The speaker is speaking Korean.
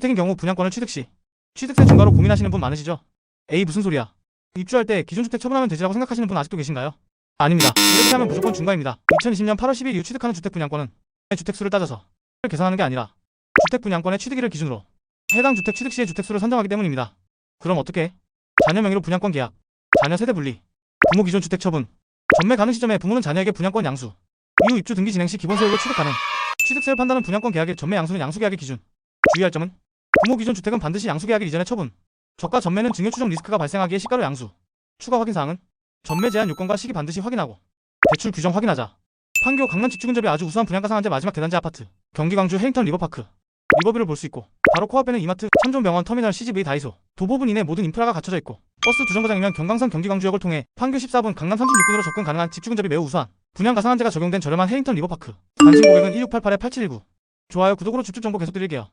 다주택인 경우 분양권을 취득 시 취득세 중과로 고민하시는 분 많으시죠? 에이 무슨 소리야. 입주할 때 기존 주택 처분하면 되지라고 생각하시는 분 아직도 계신가요? 아닙니다. 이렇게 하면 무조건 중과입니다. 2020년 8월 10일 이후 취득하는 주택 분양권은 주택수를 따져서 계산하는 게 아니라 주택 분양권의 취득일을 기준으로 해당 주택 취득 시의 주택수를 선정하기 때문입니다. 그럼 어떻게? 해? 자녀 명의로 분양권 계약, 자녀 세대 분리, 부모 기존 주택 처분, 전매 가능 시점에 부모는 자녀에게 분양권 양수, 이후 입주 등기 진행 시 기본 세율로 취득 가능. 취득세를 판단한 분양권 계약의 전매 양수는 양수 계약의 기준. 주의할 점은 부모 기존 주택은 반드시 양수 계약일 이전에 처분. 저가 전매는 증여 추정 리스크가 발생하기에 시가로 양수. 추가 확인 사항은 전매 제한 요건과 시기 반드시 확인하고 대출 규정 확인하자. 판교 강남 집주 근접이 아주 우수한 분양가 상한제 마지막 대단지 아파트. 경기 광주 해링턴 리버파크. 리버뷰를 볼 수 있고 바로 코앞에는 이마트, 참존병원, 터미널, CGV, 다이소, 도보분 이내 모든 인프라가 갖춰져 있고 버스 두 정거장이면 경강선 경기 광주역을 통해 판교 14분 강남 36분으로 접근 가능한 집주 근접이 매우 우수한 분양가 상한제가 적용된 저렴한 해링턴 리버파크. 단신 고객은 1688-8719. 좋아요, 구독으로 집주 정보 계속 드릴게요.